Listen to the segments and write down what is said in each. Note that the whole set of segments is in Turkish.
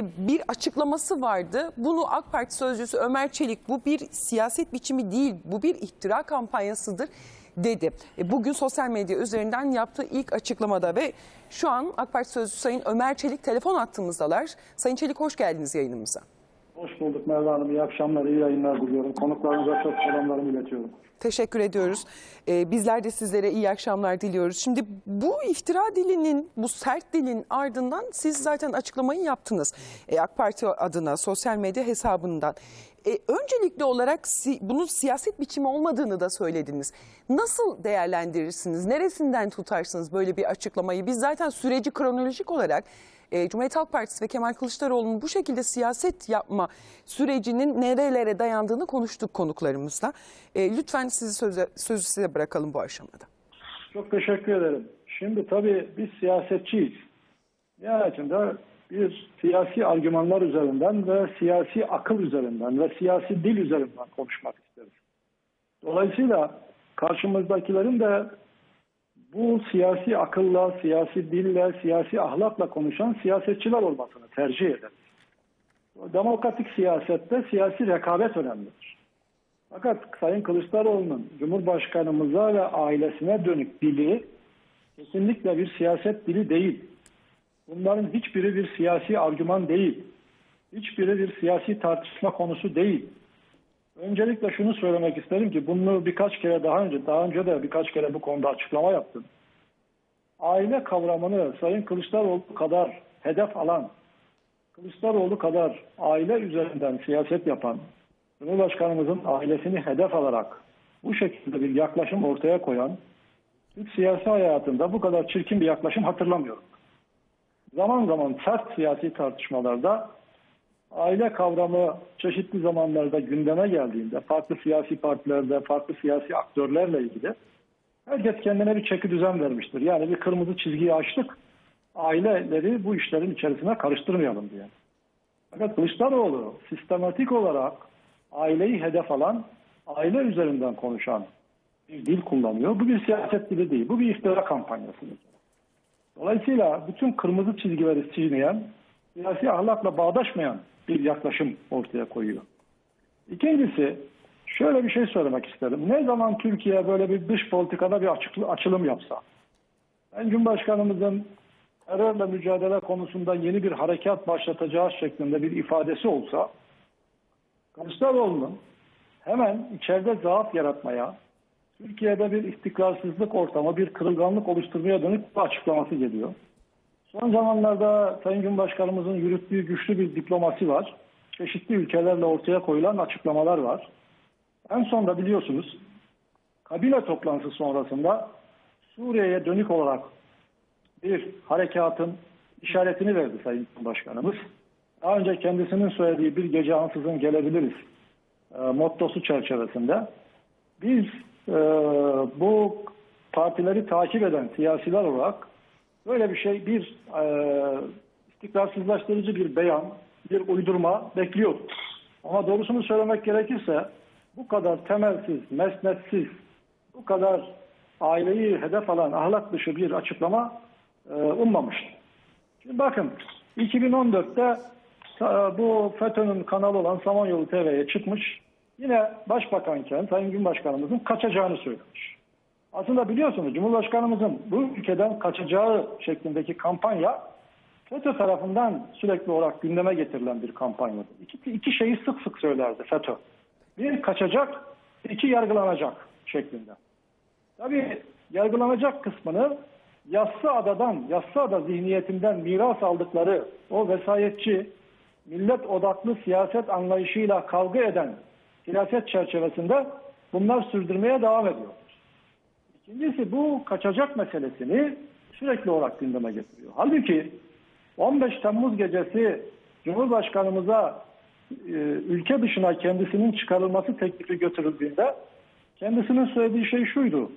e, bir açıklaması vardı. Bunu AK Parti sözcüsü Ömer Çelik bu bir siyaset biçimi değil, bu bir ihtira kampanyasıdır dedi. E, bugün sosyal medya üzerinden yaptığı ilk açıklamada ve şu an AK Parti sözcüsü Sayın Ömer Çelik telefon attığımızdalar. Sayın Çelik hoş geldiniz yayınımıza. Hoş bulduk Merve Hanım. İyi akşamlar, iyi yayınlar diliyorum. Konuklarınıza çok selamlarımı iletiyorum. Teşekkür ediyoruz. Ee, bizler de sizlere iyi akşamlar diliyoruz. Şimdi bu iftira dilinin, bu sert dilin ardından siz zaten açıklamayı yaptınız. Ee, AK Parti adına sosyal medya hesabından. Ee, öncelikli olarak si- bunun siyaset biçimi olmadığını da söylediniz. Nasıl değerlendirirsiniz? Neresinden tutarsınız böyle bir açıklamayı? Biz zaten süreci kronolojik olarak e, Cumhuriyet Halk Partisi ve Kemal Kılıçdaroğlu'nun bu şekilde siyaset yapma sürecinin nerelere dayandığını konuştuk konuklarımızla. E, lütfen sizi söze, sözü size bırakalım bu aşamada. Çok teşekkür ederim. Şimdi tabii biz siyasetçiyiz. Nihayetinde bir siyasi argümanlar üzerinden ve siyasi akıl üzerinden ve siyasi dil üzerinden konuşmak isteriz. Dolayısıyla karşımızdakilerin de bu siyasi akılla, siyasi dille, siyasi ahlakla konuşan siyasetçiler olmasını tercih ederiz. Demokratik siyasette siyasi rekabet önemlidir. Fakat Sayın Kılıçdaroğlu'nun Cumhurbaşkanımıza ve ailesine dönük dili kesinlikle bir siyaset dili değil. Bunların hiçbiri bir siyasi argüman değil. Hiçbiri bir siyasi tartışma konusu değil. Öncelikle şunu söylemek isterim ki bunu birkaç kere daha önce, daha önce de birkaç kere bu konuda açıklama yaptım. Aile kavramını Sayın Kılıçdaroğlu kadar hedef alan, Kılıçdaroğlu kadar aile üzerinden siyaset yapan, Cumhurbaşkanımızın ailesini hedef alarak bu şekilde bir yaklaşım ortaya koyan Türk siyasi hayatında bu kadar çirkin bir yaklaşım hatırlamıyorum. Zaman zaman sert siyasi tartışmalarda aile kavramı çeşitli zamanlarda gündeme geldiğinde farklı siyasi partilerde, farklı siyasi aktörlerle ilgili herkes kendine bir çeki düzen vermiştir. Yani bir kırmızı çizgiyi açtık. Aileleri bu işlerin içerisine karıştırmayalım diye. Fakat Kılıçdaroğlu sistematik olarak aileyi hedef alan, aile üzerinden konuşan bir dil kullanıyor. Bu bir siyaset dili değil. Bu bir iftira kampanyası. Dolayısıyla bütün kırmızı çizgileri çiğneyen, siyasi ahlakla bağdaşmayan bir yaklaşım ortaya koyuyor. İkincisi, şöyle bir şey söylemek isterim. Ne zaman Türkiye böyle bir dış politikada bir açılım yapsa, ben Cumhurbaşkanımızın terörle mücadele konusunda yeni bir harekat başlatacağı şeklinde bir ifadesi olsa, Kılıçdaroğlu'nun hemen içeride zaaf yaratmaya, Türkiye'de bir istikrarsızlık ortamı, bir kırılganlık oluşturmaya dönük bir açıklaması geliyor. Son zamanlarda Sayın Cumhurbaşkanımızın yürüttüğü güçlü bir diplomasi var. Çeşitli ülkelerle ortaya koyulan açıklamalar var. En son da biliyorsunuz kabine toplantısı sonrasında Suriye'ye dönük olarak bir harekatın işaretini verdi Sayın Cumhurbaşkanımız. Daha önce kendisinin söylediği bir gece ansızın gelebiliriz e, mottosu çerçevesinde biz e, bu partileri takip eden siyasiler olarak böyle bir şey bir e, istikrarsızlaştırıcı bir beyan, bir uydurma bekliyorduk. Ama doğrusunu söylemek gerekirse bu kadar temelsiz, mesnetsiz, bu kadar aileyi hedef alan ahlak dışı bir açıklama e, ummamıştım. Şimdi bakın 2014'te e, bu FETÖ'nün kanalı olan Samanyolu TV'ye çıkmış. Yine başbakanken Sayın Cumhurbaşkanımızın kaçacağını söylemiş. Aslında biliyorsunuz Cumhurbaşkanımızın bu ülkeden kaçacağı şeklindeki kampanya FETÖ tarafından sürekli olarak gündeme getirilen bir kampanyadı. İki, iki şeyi sık sık söylerdi FETÖ. Bir kaçacak, iki yargılanacak şeklinde. Tabii yargılanacak kısmını Yassıada'dan, Yassıada zihniyetinden miras aldıkları o vesayetçi, millet odaklı siyaset anlayışıyla kavga eden siyaset çerçevesinde bunlar sürdürmeye devam ediyor. İkincisi bu kaçacak meselesini sürekli olarak gündeme getiriyor. Halbuki 15 Temmuz gecesi Cumhurbaşkanımıza e, ülke dışına kendisinin çıkarılması teklifi götürüldüğünde kendisinin söylediği şey şuydu.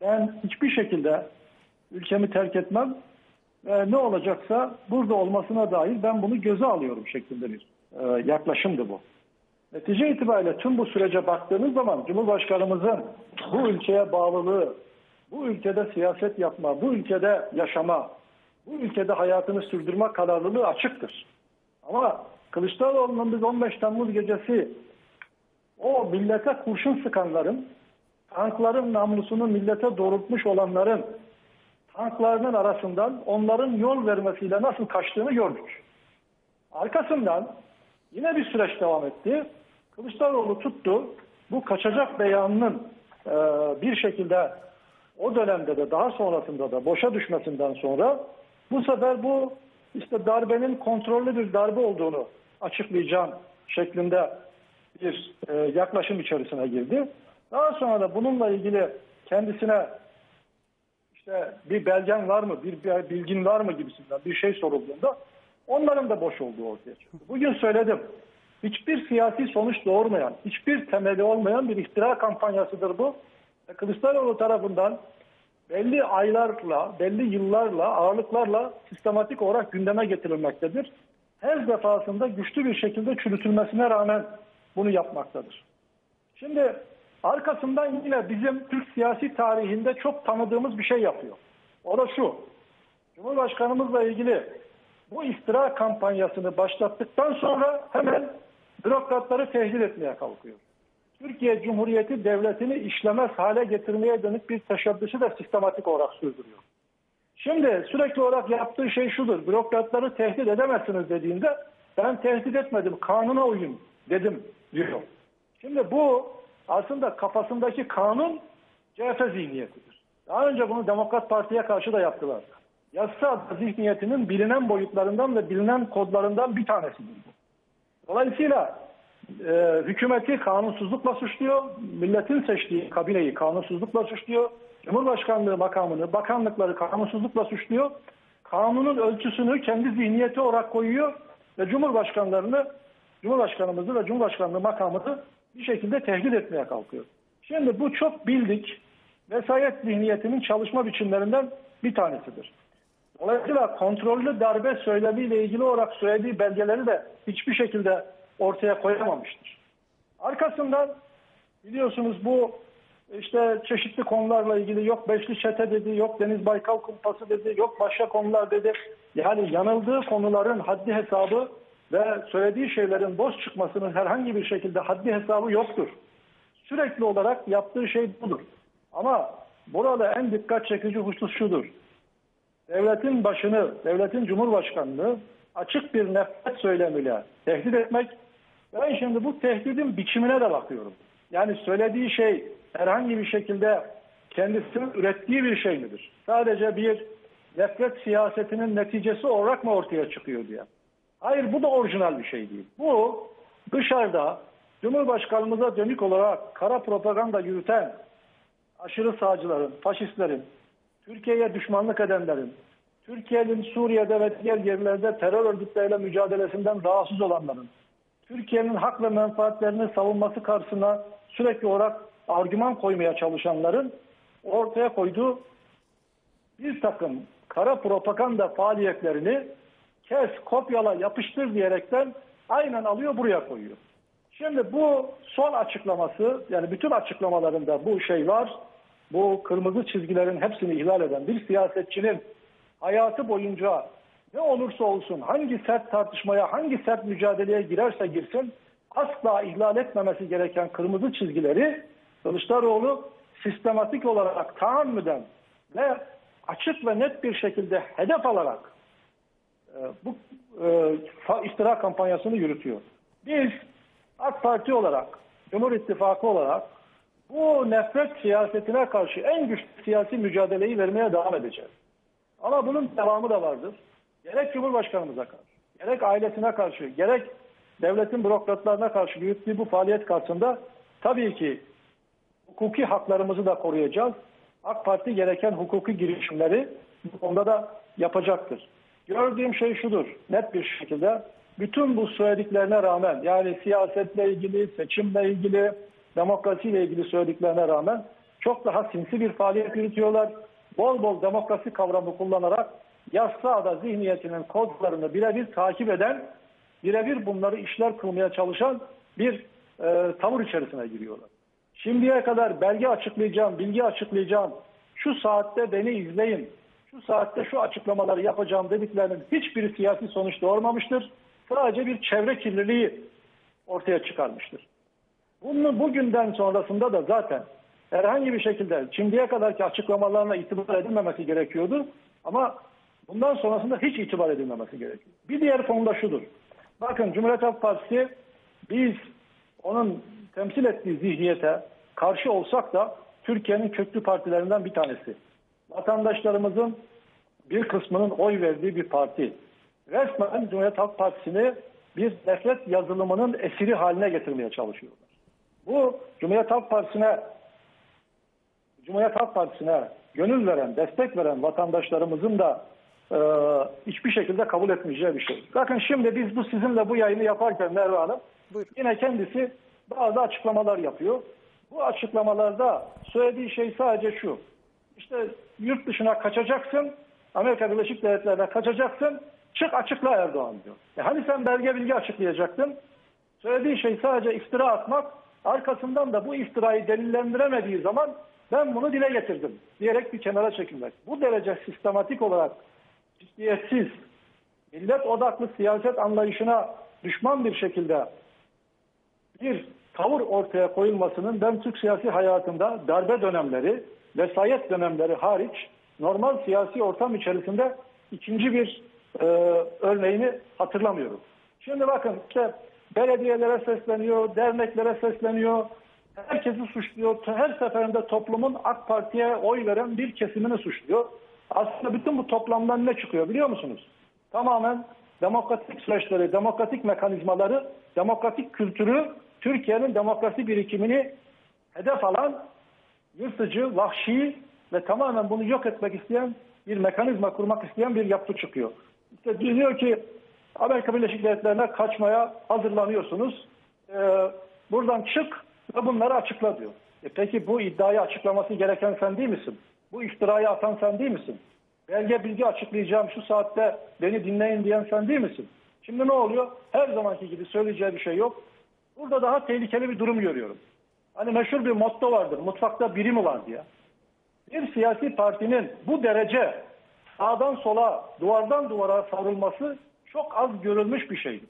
Ben hiçbir şekilde ülkemi terk etmem ve ne olacaksa burada olmasına dair ben bunu göze alıyorum şeklinde bir e, yaklaşımdı bu. Netice itibariyle tüm bu sürece baktığınız zaman Cumhurbaşkanımızın bu ülkeye bağlılığı, bu ülkede siyaset yapma, bu ülkede yaşama, bu ülkede hayatını sürdürme kararlılığı açıktır. Ama Kılıçdaroğlu'nun biz 15 Temmuz gecesi o millete kurşun sıkanların, tankların namlusunu millete doğrultmuş olanların tanklarının arasından onların yol vermesiyle nasıl kaçtığını gördük. Arkasından yine bir süreç devam etti. Kılıçdaroğlu tuttu. Bu kaçacak beyanının e, bir şekilde o dönemde de daha sonrasında da boşa düşmesinden sonra bu sefer bu işte darbenin kontrollü bir darbe olduğunu açıklayacağım şeklinde bir e, yaklaşım içerisine girdi. Daha sonra da bununla ilgili kendisine işte bir belgen var mı, bir, bilgin var mı gibisinden bir şey sorulduğunda onların da boş olduğu ortaya çıktı. Bugün söyledim. Hiçbir siyasi sonuç doğurmayan, hiçbir temeli olmayan bir iftira kampanyasıdır bu. Ve Kılıçdaroğlu tarafından belli aylarla, belli yıllarla, ağırlıklarla sistematik olarak gündeme getirilmektedir. Her defasında güçlü bir şekilde çürütülmesine rağmen bunu yapmaktadır. Şimdi arkasından yine bizim Türk siyasi tarihinde çok tanıdığımız bir şey yapıyor. O da şu. Cumhurbaşkanımızla ilgili bu iftira kampanyasını başlattıktan sonra hemen bürokratları tehdit etmeye kalkıyor. Türkiye Cumhuriyeti devletini işlemez hale getirmeye dönük bir teşebbüsü de sistematik olarak sürdürüyor. Şimdi sürekli olarak yaptığı şey şudur. Bürokratları tehdit edemezsiniz dediğinde ben tehdit etmedim kanuna uyun dedim diyor. Şimdi bu aslında kafasındaki kanun CHP zihniyetidir. Daha önce bunu Demokrat Parti'ye karşı da yaptılar. Yasa zihniyetinin bilinen boyutlarından ve bilinen kodlarından bir tanesidir bu. Dolayısıyla e, hükümeti kanunsuzlukla suçluyor, milletin seçtiği kabineyi kanunsuzlukla suçluyor, Cumhurbaşkanlığı makamını, bakanlıkları kanunsuzlukla suçluyor, kanunun ölçüsünü kendi zihniyeti olarak koyuyor ve Cumhurbaşkanlarını, Cumhurbaşkanımızı ve Cumhurbaşkanlığı makamını bir şekilde tehdit etmeye kalkıyor. Şimdi bu çok bildik vesayet zihniyetinin çalışma biçimlerinden bir tanesidir. Dolayısıyla kontrollü darbe söylemiyle ilgili olarak söylediği belgeleri de hiçbir şekilde ortaya koyamamıştır. Arkasından biliyorsunuz bu işte çeşitli konularla ilgili yok Beşli Çete dedi, yok Deniz Baykal Kumpası dedi, yok başka konular dedi. Yani yanıldığı konuların haddi hesabı ve söylediği şeylerin boş çıkmasının herhangi bir şekilde haddi hesabı yoktur. Sürekli olarak yaptığı şey budur. Ama burada en dikkat çekici husus şudur. Devletin başını, devletin cumhurbaşkanlığı açık bir nefret söylemiyle tehdit etmek. Ben şimdi bu tehdidin biçimine de bakıyorum. Yani söylediği şey herhangi bir şekilde kendisinin ürettiği bir şey midir? Sadece bir nefret siyasetinin neticesi olarak mı ortaya çıkıyor diye. Hayır bu da orijinal bir şey değil. Bu dışarıda Cumhurbaşkanımıza dönük olarak kara propaganda yürüten aşırı sağcıların, faşistlerin, Türkiye'ye düşmanlık edenlerin, Türkiye'nin Suriye'de ve diğer yerlerde terör örgütleriyle mücadelesinden rahatsız olanların, Türkiye'nin hak ve menfaatlerini savunması karşısına sürekli olarak argüman koymaya çalışanların ortaya koyduğu bir takım kara propaganda faaliyetlerini kes, kopyala, yapıştır diyerekten aynen alıyor buraya koyuyor. Şimdi bu son açıklaması yani bütün açıklamalarında bu şey var. Bu kırmızı çizgilerin hepsini ihlal eden bir siyasetçinin hayatı boyunca ne olursa olsun hangi sert tartışmaya, hangi sert mücadeleye girerse girsin asla ihlal etmemesi gereken kırmızı çizgileri Kılıçdaroğlu sistematik olarak tahammüden ve açık ve net bir şekilde hedef alarak e, bu e, iftira kampanyasını yürütüyor. Biz AK Parti olarak, Cumhur İttifakı olarak bu nefret siyasetine karşı en güçlü siyasi mücadeleyi vermeye devam edeceğiz. Ama bunun devamı da vardır. Gerek Cumhurbaşkanımıza karşı, gerek ailesine karşı, gerek devletin bürokratlarına karşı yürüttüğü bu faaliyet karşısında tabii ki hukuki haklarımızı da koruyacağız. AK Parti gereken hukuki girişimleri bu konuda da yapacaktır. Gördüğüm şey şudur, net bir şekilde bütün bu söylediklerine rağmen yani siyasetle ilgili, seçimle ilgili, demokrasiyle ilgili söylediklerine rağmen çok daha sinsi bir faaliyet yürütüyorlar. Bol bol demokrasi kavramı kullanarak yasada zihniyetinin kodlarını birebir takip eden, birebir bunları işler kılmaya çalışan bir e, tavır içerisine giriyorlar. Şimdiye kadar belge açıklayacağım, bilgi açıklayacağım, şu saatte beni izleyin, şu saatte şu açıklamaları yapacağım dediklerinin hiçbiri siyasi sonuç doğurmamıştır. sadece bir çevre kirliliği ortaya çıkarmıştır. Bunu bugünden sonrasında da zaten herhangi bir şekilde şimdiye kadarki açıklamalarına itibar edilmemesi gerekiyordu. Ama bundan sonrasında hiç itibar edilmemesi gerekiyor. Bir diğer konu da şudur. Bakın Cumhuriyet Halk Partisi biz onun temsil ettiği zihniyete karşı olsak da Türkiye'nin köklü partilerinden bir tanesi. Vatandaşlarımızın bir kısmının oy verdiği bir parti. Resmen Cumhuriyet Halk Partisi'ni bir nefret yazılımının esiri haline getirmeye çalışıyorlar. Bu Cumhuriyet Halk Partisi'ne Cumhuriyet Halk Partisi'ne gönül veren, destek veren vatandaşlarımızın da e, hiçbir şekilde kabul etmeyeceği bir şey. Bakın şimdi biz bu sizinle bu yayını yaparken Merve Hanım Buyurun. yine kendisi bazı açıklamalar yapıyor. Bu açıklamalarda söylediği şey sadece şu. İşte yurt dışına kaçacaksın, Amerika Birleşik Devletleri'ne kaçacaksın, çık açıkla Erdoğan diyor. E hani sen belge bilgi açıklayacaktın? Söylediği şey sadece iftira atmak, arkasından da bu iftirayı delillendiremediği zaman ben bunu dile getirdim diyerek bir kenara çekilmek. Bu derece sistematik olarak ciddiyetsiz, millet odaklı siyaset anlayışına düşman bir şekilde bir tavır ortaya koyulmasının ben Türk siyasi hayatında darbe dönemleri, vesayet dönemleri hariç normal siyasi ortam içerisinde ikinci bir e, örneğini hatırlamıyorum. Şimdi bakın işte belediyelere sesleniyor, derneklere sesleniyor, herkesi suçluyor. Her seferinde toplumun AK Parti'ye oy veren bir kesimini suçluyor. Aslında bütün bu toplamdan ne çıkıyor biliyor musunuz? Tamamen demokratik süreçleri, demokratik mekanizmaları, demokratik kültürü, Türkiye'nin demokrasi birikimini hedef alan yırtıcı, vahşi ve tamamen bunu yok etmek isteyen bir mekanizma kurmak isteyen bir yapı çıkıyor. İşte diyor ki Amerika Birleşik Devletleri'ne kaçmaya hazırlanıyorsunuz. Ee, buradan çık ve bunları açıkla diyor. E peki bu iddiayı açıklaması gereken sen değil misin? Bu iftirayı atan sen değil misin? Belge bilgi açıklayacağım şu saatte beni dinleyin diyen sen değil misin? Şimdi ne oluyor? Her zamanki gibi söyleyeceği bir şey yok. Burada daha tehlikeli bir durum görüyorum. Hani meşhur bir motto vardır. Mutfakta biri mi var diye. Bir siyasi partinin bu derece sağdan sola, duvardan duvara savrulması çok az görülmüş bir şeydir.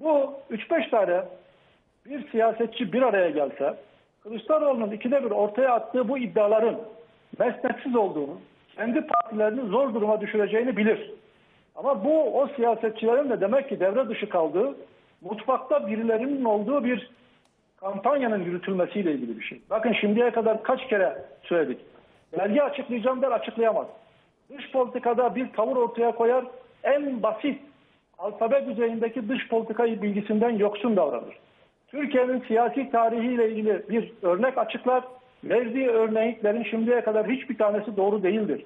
Bu 3-5 tane bir siyasetçi bir araya gelse, Kılıçdaroğlu'nun ikide bir ortaya attığı bu iddiaların mesnetsiz olduğunu, kendi partilerini zor duruma düşüreceğini bilir. Ama bu o siyasetçilerin de demek ki devre dışı kaldığı, mutfakta birilerinin olduğu bir kampanyanın yürütülmesiyle ilgili bir şey. Bakın şimdiye kadar kaç kere söyledik. Belge açıklayacağım der açıklayamaz. Dış politikada bir tavır ortaya koyar, en basit alfabe düzeyindeki dış politikayı bilgisinden yoksun davranır. Türkiye'nin siyasi tarihiyle ilgili bir örnek açıklar. Verdiği örneklerin şimdiye kadar hiçbir tanesi doğru değildir.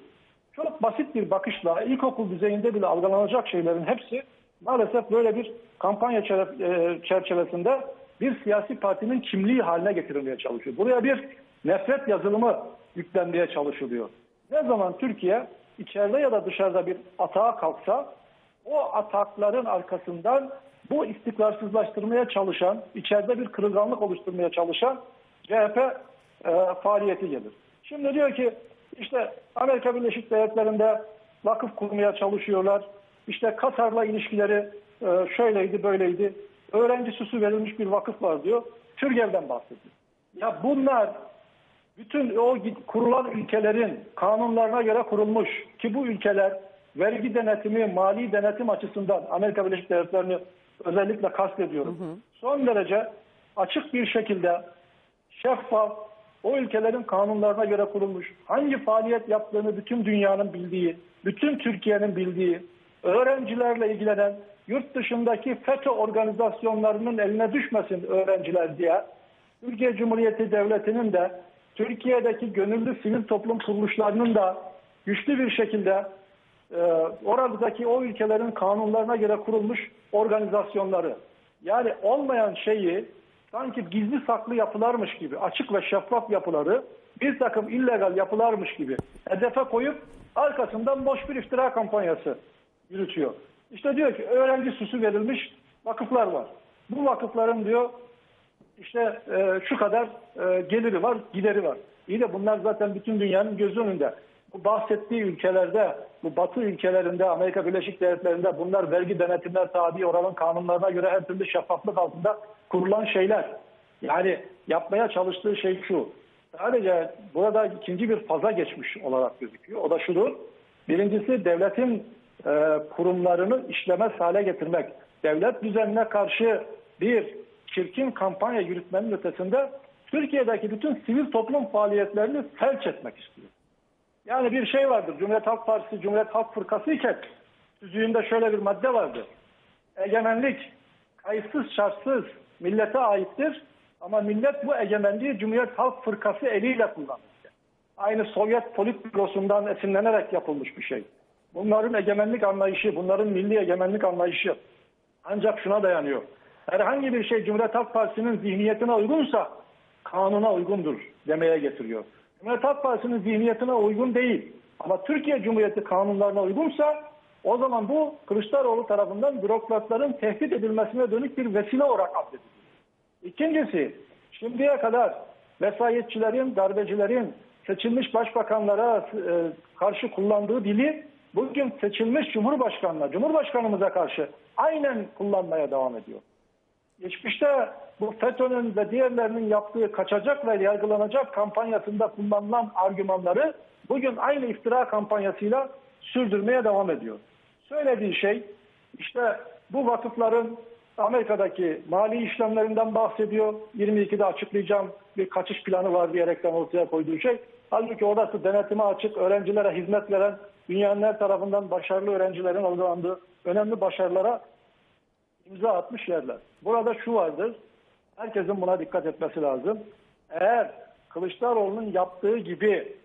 Çok basit bir bakışla ilkokul düzeyinde bile algılanacak şeylerin hepsi maalesef böyle bir kampanya e, çerçevesinde bir siyasi partinin kimliği haline getirilmeye çalışıyor. Buraya bir nefret yazılımı yüklenmeye çalışılıyor. Ne zaman Türkiye içeride ya da dışarıda bir atağa kalksa o atakların arkasından bu istikrarsızlaştırmaya çalışan, içeride bir kırılganlık oluşturmaya çalışan CHP faaliyeti gelir. Şimdi diyor ki işte Amerika Birleşik Devletleri'nde vakıf kurmaya çalışıyorlar. İşte Katar'la ilişkileri e, şöyleydi böyleydi. Öğrenci süsü verilmiş bir vakıf var diyor. Türgev'den bahsediyor. Ya bunlar bütün o kurulan ülkelerin kanunlarına göre kurulmuş ki bu ülkeler vergi denetimi, mali denetim açısından Amerika Birleşik Devletleri'ni özellikle kastediyorum. Son derece açık bir şekilde şeffaf, o ülkelerin kanunlarına göre kurulmuş, hangi faaliyet yaptığını bütün dünyanın bildiği, bütün Türkiye'nin bildiği, öğrencilerle ilgilenen, yurt dışındaki FETÖ organizasyonlarının eline düşmesin öğrenciler diye, Türkiye Cumhuriyeti Devleti'nin de Türkiye'deki gönüllü sivil toplum kuruluşlarının da güçlü bir şekilde e, oradaki o ülkelerin kanunlarına göre kurulmuş organizasyonları. Yani olmayan şeyi sanki gizli saklı yapılarmış gibi, açık ve şeffaf yapıları bir takım illegal yapılarmış gibi hedefe koyup arkasından boş bir iftira kampanyası yürütüyor. İşte diyor ki öğrenci süsü verilmiş vakıflar var. Bu vakıfların diyor işte e, şu kadar e, geliri var, gideri var. İyi de bunlar zaten bütün dünyanın gözü önünde. Bu bahsettiği ülkelerde bu Batı ülkelerinde, Amerika Birleşik Devletleri'nde bunlar vergi denetimler tabi oranın kanunlarına göre her türlü şeffaflık altında kurulan şeyler. Yani yapmaya çalıştığı şey şu. Sadece burada ikinci bir faza geçmiş olarak gözüküyor. O da şudur. Birincisi devletin e, kurumlarını işlemez hale getirmek. Devlet düzenine karşı bir çirkin kampanya yürütmenin ötesinde Türkiye'deki bütün sivil toplum faaliyetlerini felç etmek istiyor. Yani bir şey vardır. Cumhuriyet Halk Partisi, Cumhuriyet Halk Fırkası iken tüzüğünde şöyle bir madde vardı. Egemenlik kayıtsız şartsız millete aittir ama millet bu egemenliği Cumhuriyet Halk Fırkası eliyle kullanır. Aynı Sovyet politbürosundan esinlenerek yapılmış bir şey. Bunların egemenlik anlayışı, bunların milli egemenlik anlayışı ancak şuna dayanıyor. Herhangi bir şey Cumhuriyet Halk Partisi'nin zihniyetine uygunsa kanuna uygundur demeye getiriyor. Cumhuriyet Halk Partisi'nin zihniyetine uygun değil ama Türkiye Cumhuriyeti kanunlarına uygunsa o zaman bu Kılıçdaroğlu tarafından bürokratların tehdit edilmesine dönük bir vesile olarak addediliyor. İkincisi, şimdiye kadar vesayetçilerin, darbecilerin seçilmiş başbakanlara e, karşı kullandığı dili bugün seçilmiş Cumhurbaşkanına, Cumhurbaşkanımıza karşı aynen kullanmaya devam ediyor. Geçmişte bu FETÖ'nün ve diğerlerinin yaptığı kaçacak ve yargılanacak kampanyasında kullanılan argümanları bugün aynı iftira kampanyasıyla sürdürmeye devam ediyor. Söylediği şey işte bu vakıfların Amerika'daki mali işlemlerinden bahsediyor. 22'de açıklayacağım bir kaçış planı var diyerekten ortaya koyduğu şey. Halbuki orası denetime açık, öğrencilere hizmet veren, dünyanın her tarafından başarılı öğrencilerin algılandığı önemli başarılara imza atmış yerler. Burada şu vardır, herkesin buna dikkat etmesi lazım. Eğer Kılıçdaroğlu'nun yaptığı gibi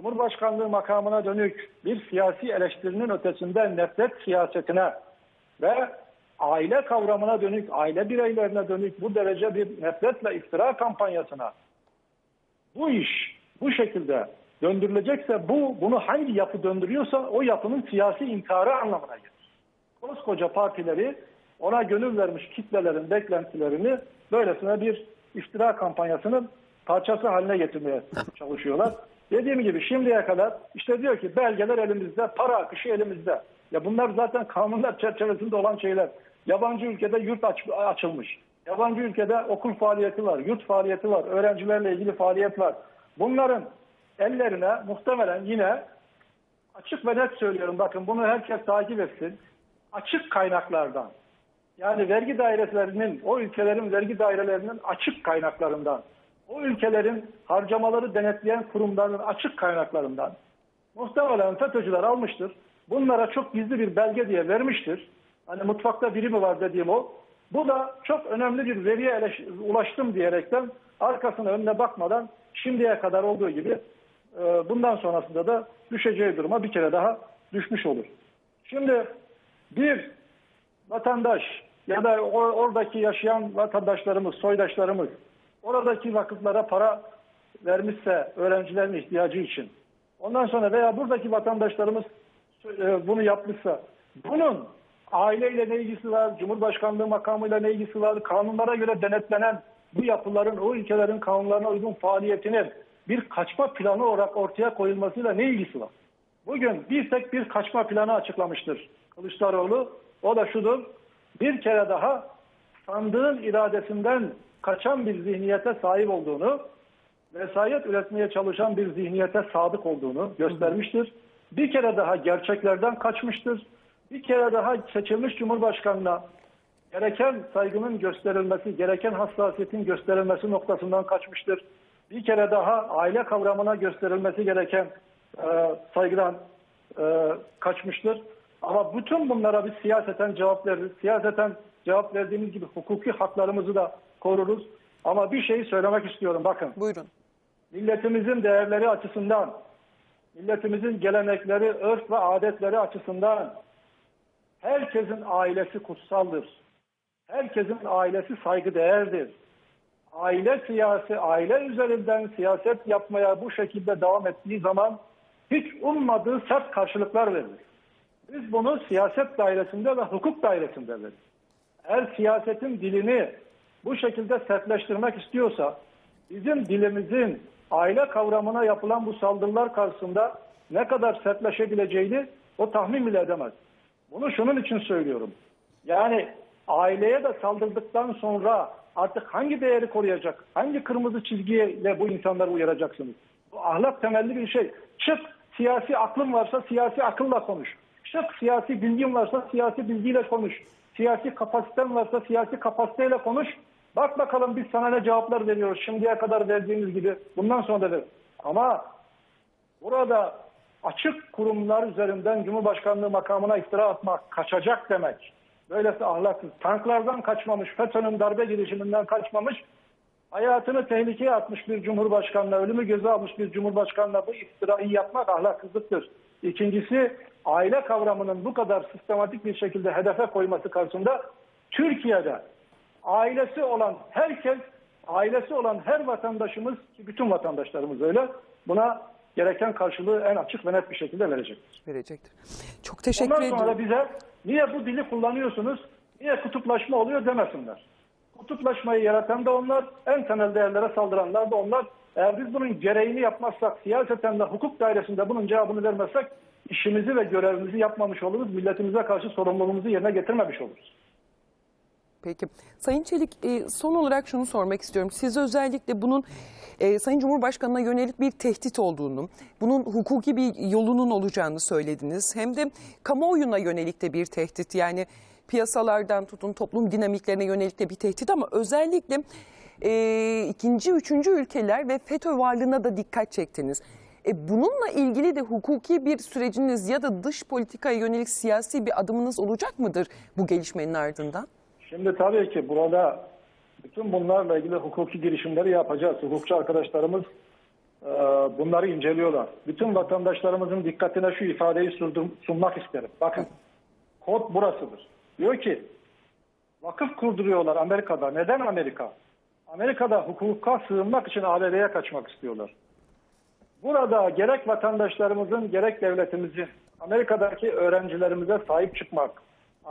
Cumhurbaşkanlığı makamına dönük bir siyasi eleştirinin ötesinde nefret siyasetine ve aile kavramına dönük, aile bireylerine dönük bu derece bir nefretle iftira kampanyasına bu iş bu şekilde döndürülecekse bu bunu hangi yapı döndürüyorsa o yapının siyasi intiharı anlamına gelir. Koskoca partileri ona gönül vermiş kitlelerin beklentilerini böylesine bir iftira kampanyasının parçası haline getirmeye çalışıyorlar. Dediğim gibi şimdiye kadar işte diyor ki belgeler elimizde, para akışı elimizde. Ya bunlar zaten kanunlar çerçevesinde olan şeyler. Yabancı ülkede yurt aç, açılmış. Yabancı ülkede okul faaliyeti var, yurt faaliyeti var, öğrencilerle ilgili faaliyet var. Bunların ellerine muhtemelen yine açık ve net söylüyorum bakın bunu herkes takip etsin. Açık kaynaklardan yani vergi dairelerinin, o ülkelerin vergi dairelerinin açık kaynaklarından, o ülkelerin harcamaları denetleyen kurumların açık kaynaklarından muhtemelen FETÖ'cüler almıştır. Bunlara çok gizli bir belge diye vermiştir. Hani mutfakta biri mi var dediğim o. Bu da çok önemli bir veriye ulaştım diyerekten arkasına önüne bakmadan şimdiye kadar olduğu gibi e, bundan sonrasında da düşeceği duruma bir kere daha düşmüş olur. Şimdi bir vatandaş ya da oradaki yaşayan vatandaşlarımız, soydaşlarımız oradaki vakıflara para vermişse öğrencilerin ihtiyacı için ondan sonra veya buradaki vatandaşlarımız e, bunu yapmışsa bunun aileyle ne ilgisi var, Cumhurbaşkanlığı makamıyla ne ilgisi var, kanunlara göre denetlenen bu yapıların o ülkelerin kanunlarına uygun faaliyetinin bir kaçma planı olarak ortaya koyulmasıyla ne ilgisi var? Bugün bir tek bir kaçma planı açıklamıştır Kılıçdaroğlu. O da şudur. Bir kere daha sandığın iradesinden kaçan bir zihniyete sahip olduğunu, vesayet üretmeye çalışan bir zihniyete sadık olduğunu göstermiştir. Bir kere daha gerçeklerden kaçmıştır. Bir kere daha seçilmiş Cumhurbaşkanı'na gereken saygının gösterilmesi, gereken hassasiyetin gösterilmesi noktasından kaçmıştır. Bir kere daha aile kavramına gösterilmesi gereken e, saygıdan e, kaçmıştır. Ama bütün bunlara biz siyaseten cevap veririz. Siyaseten cevap verdiğimiz gibi hukuki haklarımızı da koruruz. Ama bir şeyi söylemek istiyorum bakın. Buyurun. Milletimizin değerleri açısından, milletimizin gelenekleri, örf ve adetleri açısından herkesin ailesi kutsaldır. Herkesin ailesi saygıdeğerdir. Aile siyasi, aile üzerinden siyaset yapmaya bu şekilde devam ettiği zaman hiç ummadığı sert karşılıklar verir. Biz bunu siyaset dairesinde ve hukuk dairesinde veririz. Eğer siyasetin dilini bu şekilde sertleştirmek istiyorsa bizim dilimizin aile kavramına yapılan bu saldırılar karşısında ne kadar sertleşebileceğini O tahmin bile edemez. Bunu şunun için söylüyorum. Yani aileye de saldırdıktan sonra artık hangi değeri koruyacak, hangi kırmızı çizgiyle bu insanları uyaracaksınız? Bu ahlak temelli bir şey. Çık siyasi aklın varsa siyasi akılla konuş. Çık siyasi bilgin varsa siyasi bilgiyle konuş. Siyasi kapasiten varsa siyasi kapasiteyle konuş. Bak bakalım biz sana ne cevaplar veriyoruz. Şimdiye kadar verdiğimiz gibi bundan sonra da ver. Ama burada açık kurumlar üzerinden Cumhurbaşkanlığı makamına iftira atmak, kaçacak demek. Böylesi ahlaksız. Tanklardan kaçmamış, FETÖ'nün darbe girişiminden kaçmamış, hayatını tehlikeye atmış bir cumhurbaşkanına, ölümü göze almış bir cumhurbaşkanına bu iftirayı yapmak ahlaksızlıktır. İkincisi, aile kavramının bu kadar sistematik bir şekilde hedefe koyması karşısında Türkiye'de ailesi olan herkes, ailesi olan her vatandaşımız, bütün vatandaşlarımız öyle, buna gereken karşılığı en açık ve net bir şekilde verecektir. Verecektir. Çok teşekkür Ondan sonra ediyorum. da bize niye bu dili kullanıyorsunuz, niye kutuplaşma oluyor demesinler. Kutuplaşmayı yaratan da onlar, en temel değerlere saldıranlar da onlar. Eğer biz bunun gereğini yapmazsak, siyaseten de hukuk dairesinde bunun cevabını vermezsek işimizi ve görevimizi yapmamış oluruz, milletimize karşı sorumluluğumuzu yerine getirmemiş oluruz. Peki. Sayın Çelik e, son olarak şunu sormak istiyorum. Siz özellikle bunun e, Sayın Cumhurbaşkanı'na yönelik bir tehdit olduğunu, bunun hukuki bir yolunun olacağını söylediniz. Hem de kamuoyuna yönelik de bir tehdit. Yani piyasalardan tutun toplum dinamiklerine yönelik de bir tehdit ama özellikle e, ikinci, üçüncü ülkeler ve FETÖ varlığına da dikkat çektiniz. E, bununla ilgili de hukuki bir süreciniz ya da dış politikaya yönelik siyasi bir adımınız olacak mıdır bu gelişmenin ardından? Şimdi tabii ki burada bütün bunlarla ilgili hukuki girişimleri yapacağız. Hukukçu arkadaşlarımız e, bunları inceliyorlar. Bütün vatandaşlarımızın dikkatine şu ifadeyi sundum- sunmak isterim. Bakın kod burasıdır. Diyor ki vakıf kurduruyorlar Amerika'da. Neden Amerika? Amerika'da hukuka sığınmak için ABD'ye kaçmak istiyorlar. Burada gerek vatandaşlarımızın gerek devletimizin Amerika'daki öğrencilerimize sahip çıkmak,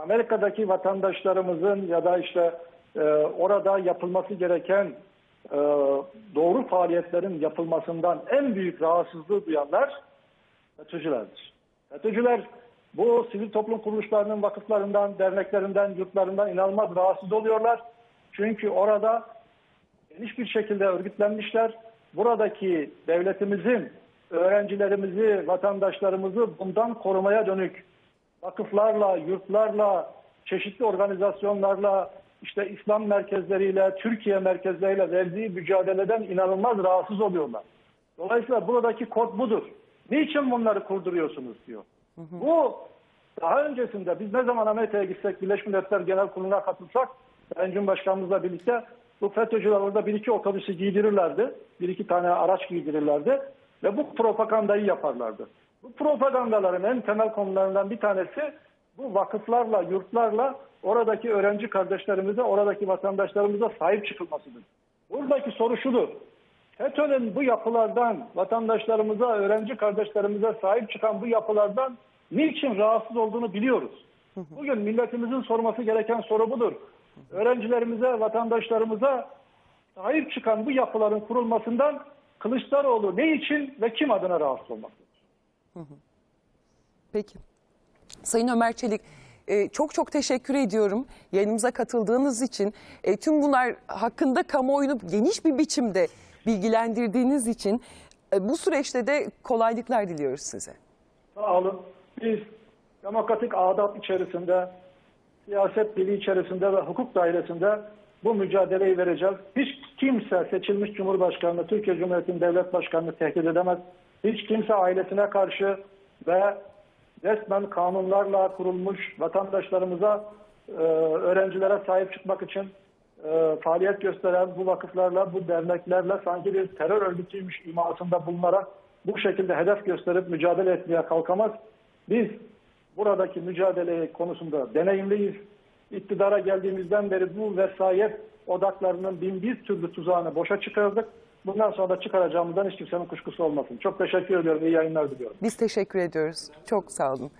Amerika'daki vatandaşlarımızın ya da işte e, orada yapılması gereken e, doğru faaliyetlerin yapılmasından en büyük rahatsızlığı duyanlar FETÖ'cülerdir. FETÖ'cüler bu sivil toplum kuruluşlarının vakıflarından, derneklerinden, yurtlarından inanılmaz rahatsız oluyorlar. Çünkü orada geniş bir şekilde örgütlenmişler. Buradaki devletimizin öğrencilerimizi, vatandaşlarımızı bundan korumaya dönük vakıflarla, yurtlarla, çeşitli organizasyonlarla, işte İslam merkezleriyle, Türkiye merkezleriyle verdiği mücadeleden inanılmaz rahatsız oluyorlar. Dolayısıyla buradaki kod budur. Niçin bunları kurduruyorsunuz diyor. Bu daha öncesinde biz ne zaman Amerika'ya gitsek, Birleşmiş Milletler Genel Kurulu'na katılsak, ben Cumhurbaşkanımızla birlikte bu FETÖ'cüler orada bir iki otobüsü giydirirlerdi. Bir iki tane araç giydirirlerdi. Ve bu propagandayı yaparlardı. Bu propagandaların en temel konularından bir tanesi bu vakıflarla, yurtlarla oradaki öğrenci kardeşlerimize, oradaki vatandaşlarımıza sahip çıkılmasıdır. Buradaki soru şudur. FETÖ'nün bu yapılardan vatandaşlarımıza, öğrenci kardeşlerimize sahip çıkan bu yapılardan niçin rahatsız olduğunu biliyoruz. Bugün milletimizin sorması gereken soru budur. Öğrencilerimize, vatandaşlarımıza sahip çıkan bu yapıların kurulmasından Kılıçdaroğlu ne için ve kim adına rahatsız olmaktadır? Peki. Sayın Ömer Çelik, e, çok çok teşekkür ediyorum yayınımıza katıldığınız için. E, Tüm bunlar hakkında kamuoyunu geniş bir biçimde bilgilendirdiğiniz için e, bu süreçte de kolaylıklar diliyoruz size. Sağ olun. Biz demokratik adab içerisinde, siyaset dili içerisinde ve hukuk dairesinde bu mücadeleyi vereceğiz. Hiç kimse seçilmiş Cumhurbaşkanını, Türkiye Cumhuriyeti'nin devlet başkanını tehdit edemez. Hiç kimse ailesine karşı ve resmen kanunlarla kurulmuş vatandaşlarımıza, e, öğrencilere sahip çıkmak için e, faaliyet gösteren bu vakıflarla, bu derneklerle sanki bir terör örgütüymüş imasında bulunarak bu şekilde hedef gösterip mücadele etmeye kalkamaz. Biz buradaki mücadele konusunda deneyimliyiz. İktidara geldiğimizden beri bu vesayet odaklarının bin bir türlü tuzağını boşa çıkardık. Bundan sonra da çıkaracağımızdan hiç kimsenin kuşkusu olmasın. Çok teşekkür ediyorum. İyi yayınlar diliyorum. Biz teşekkür ediyoruz. Çok sağ olun.